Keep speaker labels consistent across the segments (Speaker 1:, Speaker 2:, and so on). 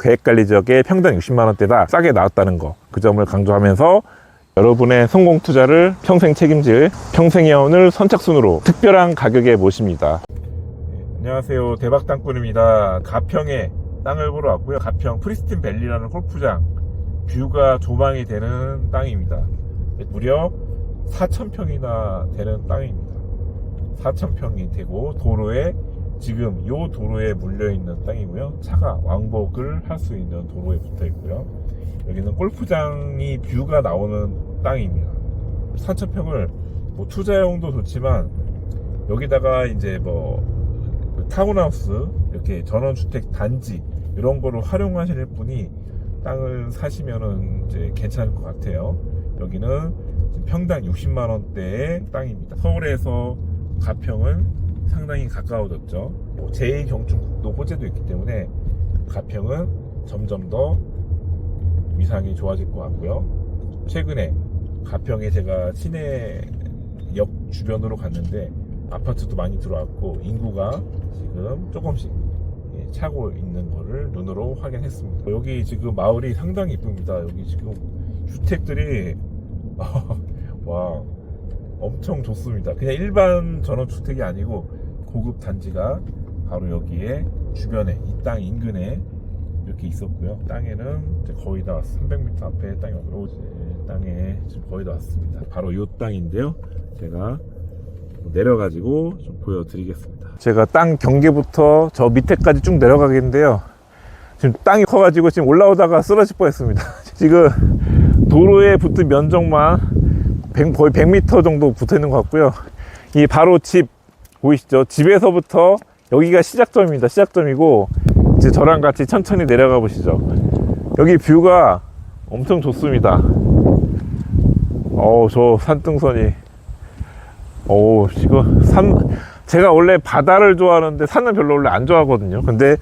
Speaker 1: 계획관리 지역에 평당 60만 원대다 싸게 나왔다는 거 그 점을 강조하면서 여러분의 성공 투자를 평생 책임질 평생의원을 선착순으로 특별한 가격에 모십니다. 안녕하세요 대박 땅꾼입니다. 가평에 땅을 보러 왔고요. 가평 프리스틴 밸리라는 골프장 뷰가 조망이 되는 땅입니다. 무려 4,000평이나 되는 땅입니다. 4,000평이 되고 도로에 지금 요 도로에 물려 있는 땅이고요. 차가 왕복을 할 수 있는 도로에 붙어 있고요. 여기는 골프장이 뷰가 나오는 땅입니다. 4,000평을 뭐 투자용도 좋지만 여기다가 이제 뭐그 타운하우스 이렇게 전원주택 단지 이런 거로 활용하실 분이 땅을 사시면은 이제 괜찮을 것 같아요. 여기는 평당 60만 원대의 땅입니다. 서울에서 가평은 상당히 가까워졌죠. 뭐 제2 경춘국도 호재도 있기 때문에 가평은 점점 더 위상이 좋아질 것 같고요. 최근에 가평에 제가 시내역 주변으로 갔는데 아파트도 많이 들어왔고 인구가 지금 조금씩 예, 차고 있는 거를 눈으로 확인했습니다. 여기 지금 마을이 상당히 이쁩니다. 여기 지금 주택들이 와 엄청 좋습니다. 그냥 일반 전원주택이 아니고 고급 단지가 바로 여기에 주변에 이 땅 인근에 이렇게 있었고요. 땅에는 이제 거의 다 300m 앞에 땅이 왔고 땅에 지금 거의 다 왔습니다. 바로 이 땅인데요. 제가 내려가지고 좀 보여드리겠습니다. 제가 땅 경계부터 저 밑에까지 쭉 내려가겠는데요. 지금 땅이 커가지고 지금 올라오다가 쓰러질 뻔했습니다. 지금 도로에 붙은 면적만 100, 거의 100m 정도 붙어 있는 것 같고요. 이 바로 집 보이시죠? 집에서부터 여기가 시작점입니다. 시작점이고 이제 저랑 같이 천천히 내려가 보시죠. 여기 뷰가 엄청 좋습니다. 어우 저 산등선이 오 지금 산 제가 원래 바다를 좋아하는데 산은 별로 원래 안 좋아하거든요. 근데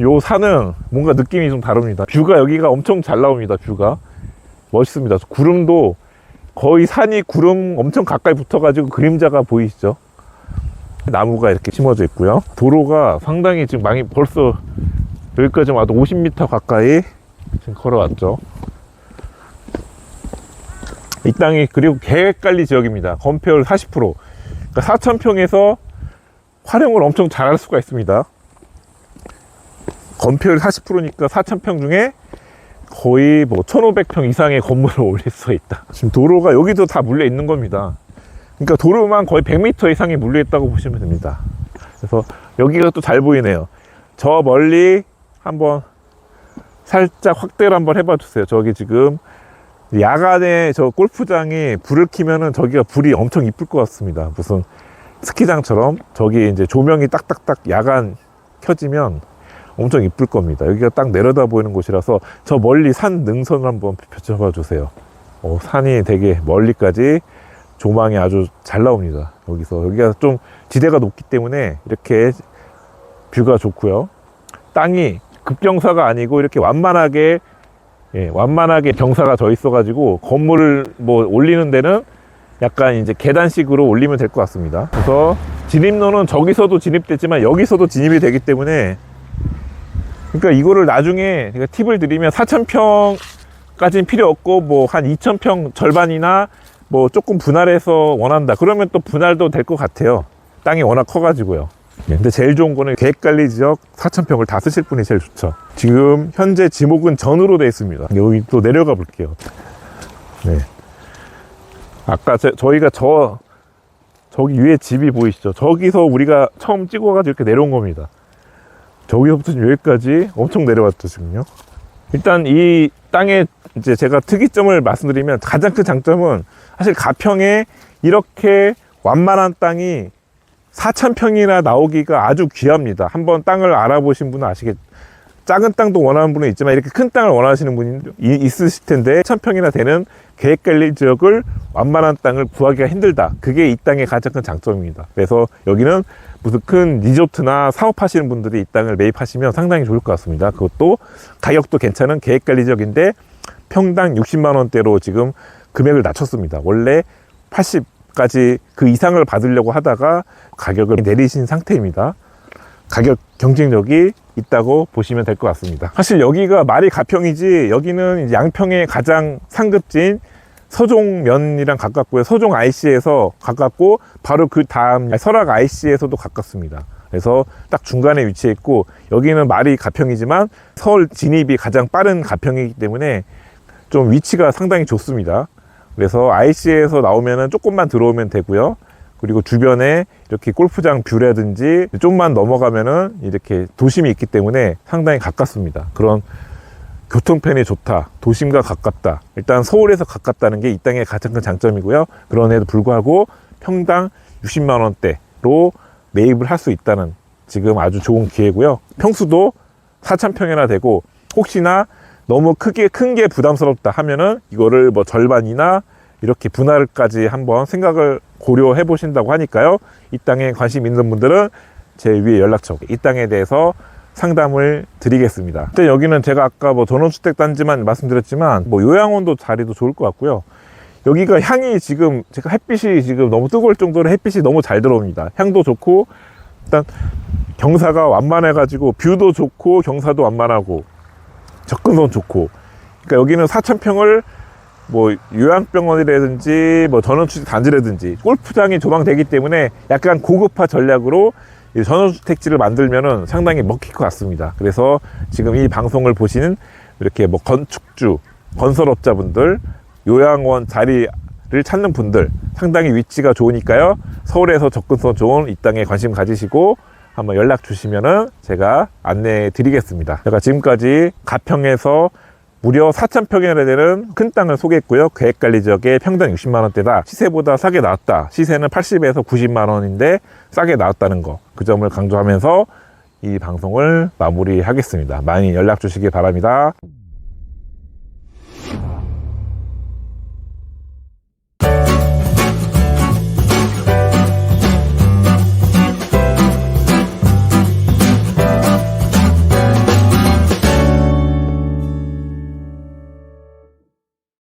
Speaker 1: 요 산은 뭔가 느낌이 좀 다릅니다. 뷰가 여기가 엄청 잘 나옵니다. 뷰가 멋있습니다. 구름도 거의 산이 구름 엄청 가까이 붙어가지고 그림자가 보이시죠? 나무가 이렇게 심어져 있고요. 도로가 상당히 지금 많이 벌써 여기까지 와도 50m 가까이 지금 걸어왔죠. 이 땅이 그리고 계획관리 지역입니다. 건폐율 40%. 그러니까 4,000평에서 활용을 엄청 잘할 수가 있습니다. 건폐율 40%니까 4,000평 중에 거의 뭐 1,500평 이상의 건물을 올릴 수 있다. 지금 도로가 여기도 다 물려 있는 겁니다. 그러니까 도로만 거의 100m 이상이 물려 있다고 보시면 됩니다. 그래서 여기가 또 잘 보이네요. 저 멀리 한번 살짝 확대를 한번 해봐 주세요. 저기 지금 야간에 저 골프장에 불을 켜면은 저기가 불이 엄청 이쁠 것 같습니다. 무슨 스키장처럼 저기 이제 조명이 딱딱딱 야간 켜지면 엄청 이쁠 겁니다. 여기가 딱 내려다 보이는 곳이라서 저 멀리 산 능선을 한번 펼쳐봐 주세요. 어, 산이 되게 멀리까지 조망이 아주 잘 나옵니다. 여기서 여기가 좀 지대가 높기 때문에 이렇게 뷰가 좋고요. 땅이 급경사가 아니고 이렇게 완만하게 예, 완만하게 경사가 져 있어가지고 건물을 뭐 올리는 데는 약간 이제 계단식으로 올리면 될 것 같습니다. 그래서 진입로는 저기서도 진입됐지만 여기서도 진입이 되기 때문에 그러니까 이거를 나중에 팁을 드리면 4,000평까지는 필요 없고 뭐 한 2,000평 절반이나 뭐 조금 분할해서 원한다. 그러면 또 분할도 될 것 같아요. 땅이 워낙 커가지고요. 예, 근데 제일 좋은 거는 계획관리 지역 4,000평을 다 쓰실 분이 제일 좋죠. 지금 현재 지목은 전으로 되어 있습니다. 여기 또 내려가 볼게요. 네. 아까 저, 저희가 저, 저기 위에 집이 보이시죠? 저기서 우리가 처음 찍어가지고 이렇게 내려온 겁니다. 저기서부터 여기까지 엄청 내려왔죠, 지금요. 일단 이 땅의 이제 제가 특이점을 말씀드리면 가장 큰 장점은 사실 가평에 이렇게 완만한 땅이 4,000평이나 나오기가 아주 귀합니다. 한번 땅을 알아보신 분은 아시겠, 작은 땅도 원하는 분은 있지만 이렇게 큰 땅을 원하시는 분이 이- 있으실 텐데 1,000평이나 되는 계획 관리 지역을 완만한 땅을 구하기가 힘들다. 그게 이 땅의 가장 큰 장점입니다. 그래서 여기는 무슨 큰 리조트나 사업하시는 분들이 이 땅을 매입하시면 상당히 좋을 것 같습니다. 그것도 가격도 괜찮은 계획 관리 지역인데 평당 60만 원대로 지금 금액을 낮췄습니다. 원래 80까지 그 이상을 받으려고 하다가 가격을 내리신 상태입니다. 가격 경쟁력이 있다고 보시면 될 것 같습니다. 사실 여기가 말이 가평이지 여기는 양평의 가장 상급지인 서종면이랑 가깝고요. 서종 IC에서 가깝고 바로 그 다음 설악 IC에서도 가깝습니다. 그래서 딱 중간에 위치해 있고 여기는 말이 가평이지만 서울 진입이 가장 빠른 가평이기 때문에 좀 위치가 상당히 좋습니다. 그래서 IC에서 나오면은 조금만 들어오면 되고요. 그리고 주변에 이렇게 골프장 뷰라든지 좀만 넘어가면은 이렇게 도심이 있기 때문에 상당히 가깝습니다. 그런 교통편이 좋다. 도심과 가깝다. 일단 서울에서 가깝다는 게 이 땅의 가장 큰 장점이고요. 그런에도 불구하고 평당 60만 원대로 매입을 할 수 있다는 지금 아주 좋은 기회고요. 평수도 4,000평이나 되고 혹시나 너무 크게 큰 게 부담스럽다 하면은 이거를 뭐 절반이나 이렇게 분할까지 한번 생각을 고려해 보신다고 하니까요. 이 땅에 관심 있는 분들은 제 위에 연락처, 이 땅에 대해서 상담을 드리겠습니다. 근데 여기는 제가 아까 뭐 전원주택 단지만 말씀드렸지만 뭐 요양원도 자리도 좋을 것 같고요. 여기가 향이 지금 제가 햇빛이 지금 너무 뜨거울 정도로 햇빛이 너무 잘 들어옵니다. 향도 좋고 일단 경사가 완만해 가지고 뷰도 좋고 경사도 완만하고 접근도 좋고 그러니까 여기는 4,000평을 뭐 요양병원이라든지 뭐 전원주택 단지라든지 골프장이 조망되기 때문에 약간 고급화 전략으로 이 전원주택지를 만들면은 상당히 먹힐 것 같습니다. 그래서 지금 이 방송을 보시는 이렇게 뭐 건축주, 건설업자분들, 요양원 자리를 찾는 분들 상당히 위치가 좋으니까요. 서울에서 접근성 좋은 이 땅에 관심 가지시고 한번 연락 주시면은 제가 안내해 드리겠습니다. 제가 지금까지 가평에서 무려 4,000평이나 되는 큰 땅을 소개했고요. 계획관리 지역에 평당 60만 원대다. 시세보다 싸게 나왔다. 시세는 80에서 90만 원인데 싸게 나왔다는 거. 그 점을 강조하면서 이 방송을 마무리하겠습니다. 많이 연락 주시기 바랍니다.